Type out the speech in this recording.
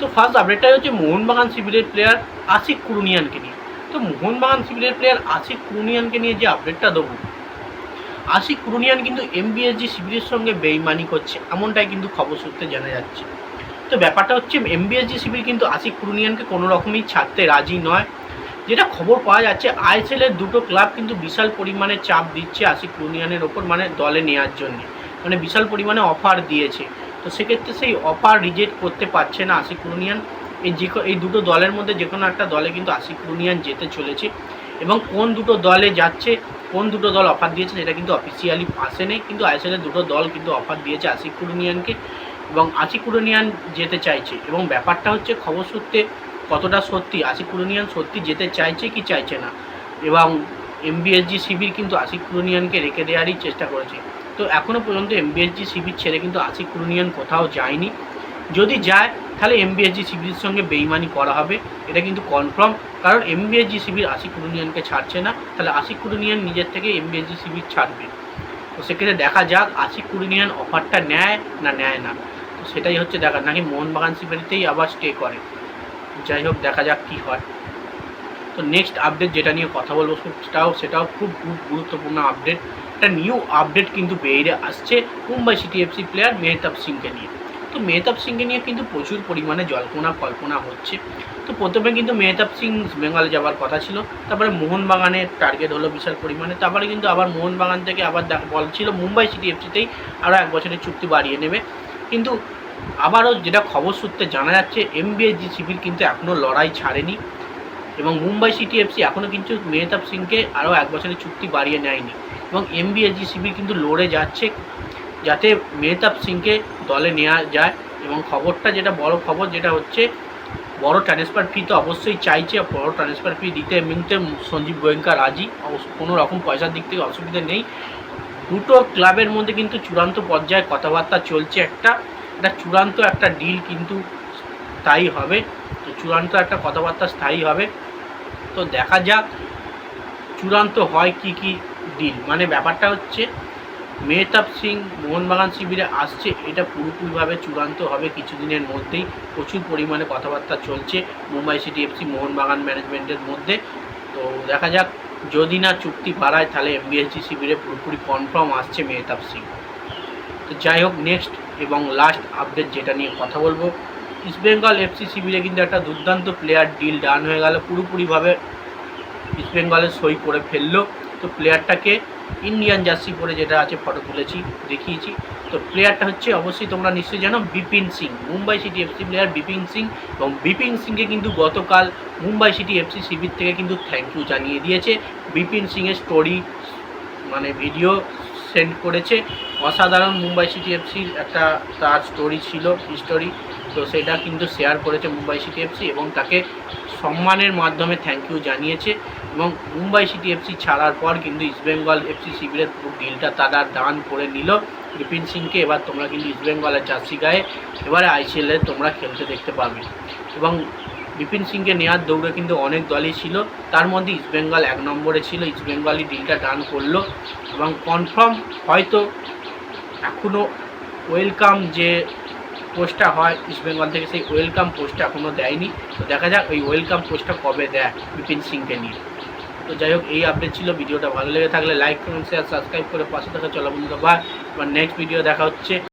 তো ফার্স্ট আপডেটটাই হচ্ছে মোহনবাগান শিবিরের প্লেয়ার আশিক কুরুনিয়ানকে নিয়ে। তো মোহনবাগান শিবিরের প্লেয়ার আশিক কুরুনিয়ানকে নিয়ে যে আপডেটটা দেবো, আশিক কুরুনিয়ান কিন্তু এমবিএসজি শিবিরের সঙ্গে বেইমানি করছে, এমনটাই কিন্তু খবর সূত্রে জানা যাচ্ছে। তো ব্যাপারটা হচ্ছে এমবিএসজি শিবির কিন্তু আশিক কুরুনিয়ানকে কোনো রকমই ছাড়তে রাজি নয়। যেটা খবর পাওয়া যাচ্ছে আইএসএল এর দুটো ক্লাব কিন্তু বিশাল পরিমাণে চাপ দিচ্ছে আশিক কুরুনিয়ানের ওপর মানে দলে নেওয়ার জন্য। মানে বিশাল পরিমাণে অফার দিয়েছে। তো সেক্ষেত্রে সেই অফার রিজেক্ট করতে পারছে না আশিক কুরুনিয়ান এই যে এই দুটো দলের মধ্যে যে কোনো একটা দলে কিন্তু আশিক কুরুনিয়ান যেতে চলেছে। এবং কোন দুটো দলে যাচ্ছে, কোন দুটো দল অফার দিয়েছে সেটা কিন্তু অফিসিয়ালি আসে নেই। কিন্তু আইএসএলের দুটো দল কিন্তু অফার দিয়েছে আশিক কুরুনিয়ানকে এবং আশিক কুরুনিয়ান যেতে চাইছে। এবং ব্যাপারটা হচ্ছে খবর সূত্রে কতটা সত্যি? আশিক কুরুনিয়ান সত্যি যেতে চাইছে কি চাইছে না? এবং এমবিএসজি শিবির কিন্তু আশিক কুরুনিয়ানকে রেখে দেওয়ারই চেষ্টা করেছে। তো এখনও পর্যন্ত এমবিএসজি শিবির ছেড়ে কিন্তু আশিক কুরুনিয়ান কোথাও যায়নি। যদি যায়, তাহলে এমবিএসজি শিবিরের সঙ্গে বেইমানি করা হবে। এটা কিন্তু কনফার্ম কারণ এমবিএসজি শিবির আশিক কুরুনিয়ানকে ছাড়ছে না। তাহলে আশিক কুরুনিয়ান নিজের থেকে এমবিএসজি শিবির ছাড়বে। তো সেক্ষেত্রে দেখা যাক, আশিক কুরুনিয়ান অফারটা নেয় না নেয় না। তো সেটাই হচ্ছে দেখা, নাকি মোহনবাগান শিবিরেতেই আবার স্টে করে। যাই হোক, দেখা যাক কী হয়। তো নেক্সট আপডেট যেটা নিয়ে কথা বলব, সেটাও সেটাও খুব খুব গুরুত্বপূর্ণ আপডেট একটা নিউ আপডেট কিন্তু বেরিয়ে আসছে Mumbai city FC player Mehtab সিংকে নিয়ে। তো মেহতাব সিংকে নিয়ে কিন্তু প্রচুর পরিমাণে জল্পনা কল্পনা হচ্ছে। তো প্রথমে কিন্তু মেহতাব সিং বেঙ্গলে যাওয়ার কথা ছিল, তারপরে মোহনবাগানের টার্গেট হলো বিশাল পরিমাণে, তারপরে কিন্তু আবার মোহনবাগান থেকে আবার বলছিল মুম্বাই সিটি এফসিতেই আরও এক বছরের চুক্তি বাড়িয়ে নেবে। কিন্তু আবারও যেটা খবর সূত্রে জানা যাচ্ছে এমবিএসজি শিবির কিন্তু এখনও লড়াই ছাড়েনি। এবং মুম্বাই সিটি এফসি এখনও কিন্তু মেহতাব সিংকে আরও এক বছরের চুক্তি বাড়িয়ে নেয়নি। এবং এমবিএসজি শিবির কিন্তু লড়ে যাচ্ছে যাতে মেহতাব সিংকে দলে নেওয়া যায় এবং খবরটা যেটা বড় খবর যেটা হচ্ছে, বড় ট্রান্সফার ফি তো অবশ্যই চাইছে, বড় ট্রান্সফার ফি দিতে মিলতে সঞ্জীব গোয়েঙ্কা রাজি। কোনো রকম পয়সার দিক থেকে অসুবিধা নেই। দুটো ক্লাবের মধ্যে কিন্তু চূড়ান্ত পর্যায়ে কথাবার্তা চলছে একটা একটা চূড়ান্ত একটা ডিল কিন্তু তাই হবে। তো চূড়ান্ত একটা কথাবার্তা স্থায়ী হবে। তো দেখা যাক চূড়ান্ত হয় কি কি ডিল মানে ব্যাপারটা হচ্ছে, মেহতাব সিং, মোহনবাগান শিবিরে আসছে, এটা পুরোপুরিভাবে চূড়ান্ত হবে কিছুদিনের মধ্যেই। প্রচুর পরিমাণে কথাবার্তা চলছে মুম্বাই সিটি এফসি মোহনবাগান ম্যানেজমেন্টের মধ্যে। তো দেখা যাক, যদি না চুক্তি বাড়ায়, তাহলে এমবিএসজি শিবিরে পুরোপুরি কনফার্ম আসছে মেহতাব সিং। তো যাই হোক নেক্সট এবং লাস্ট আপডেট যেটা নিয়ে কথা বলব ইস্টবেঙ্গল এফসি শিবিরে কিন্তু একটা দুর্দান্ত প্লেয়ার ডিল ডান হয়ে গেল। পুরোপুরিভাবে ইস্টবেঙ্গলের সই করে ফেলল। তো প্লেয়ারটাকে ইন্ডিয়ান জার্সি পরে যেটা আছে ফটো তুলেছি, দেখিয়েছি। তো প্লেয়ারটা হচ্ছে অবশ্যই তোমরা নিশ্চয়ই জানো Bipin Singh. Mumbai city FC player Bipin Singh এবং বিপিন সিংকে কিন্তু গতকাল মুম্বাই সিটি এফসি শিবির থেকে কিন্তু থ্যাংক ইউ জানিয়ে দিয়েছে। বিপিন সিংয়ের স্টোরি মানে ভিডিও সেন্ড করেছে। অসাধারণ মুম্বাই সিটি এফসির একটা তার স্টোরি ছিল স্টোরি তো সেটা কিন্তু শেয়ার করেছে মুম্বাই সিটি এফসি এবং তাকে সম্মানের মাধ্যমে থ্যাংক ইউ জানিয়েছে এবং মুম্বাই সিটি এফসি ছাড়ার পর কিন্তু ইস্টবেঙ্গল এফসি শিবিরের ডিলটা তারা দান করে নিল। বিপিন সিংকে এবার তোমরা কিন্তু ইস্টবেঙ্গলের জার্সি গায়ে, এবারে আইসিএলে তোমরা খেলতে দেখতে পাবে। এবং বিপিন সিংকে নেওয়ার দৌড়ে কিন্তু অনেক দলই ছিল। তার মধ্যে ইস্টবেঙ্গল এক নম্বরে ছিল ইস্টবেঙ্গলই ডিলটা ডান করল। এবং কনফার্ম হয়তো এখনও ওয়েলকাম যে পোস্টটা হয় ইস্ট বেঙ্গল থেকে সেই ওয়েলকাম পোস্টটা এখনও দেয়নি। তো দেখা যাক ওই ওয়েলকাম পোস্টটা কবে দেয় বিপিন সিংকে নিয়ে। তো যাই হোক, এই আপডেট ছিল। ভিডিওটা ভালো লেগে থাকলে লাইক কমেন্ট শেয়ার সাবস্ক্রাইব করে পাশে থাকা চলো বন্ধুরা বা নেক্সট ভিডিও দেখা হচ্ছে।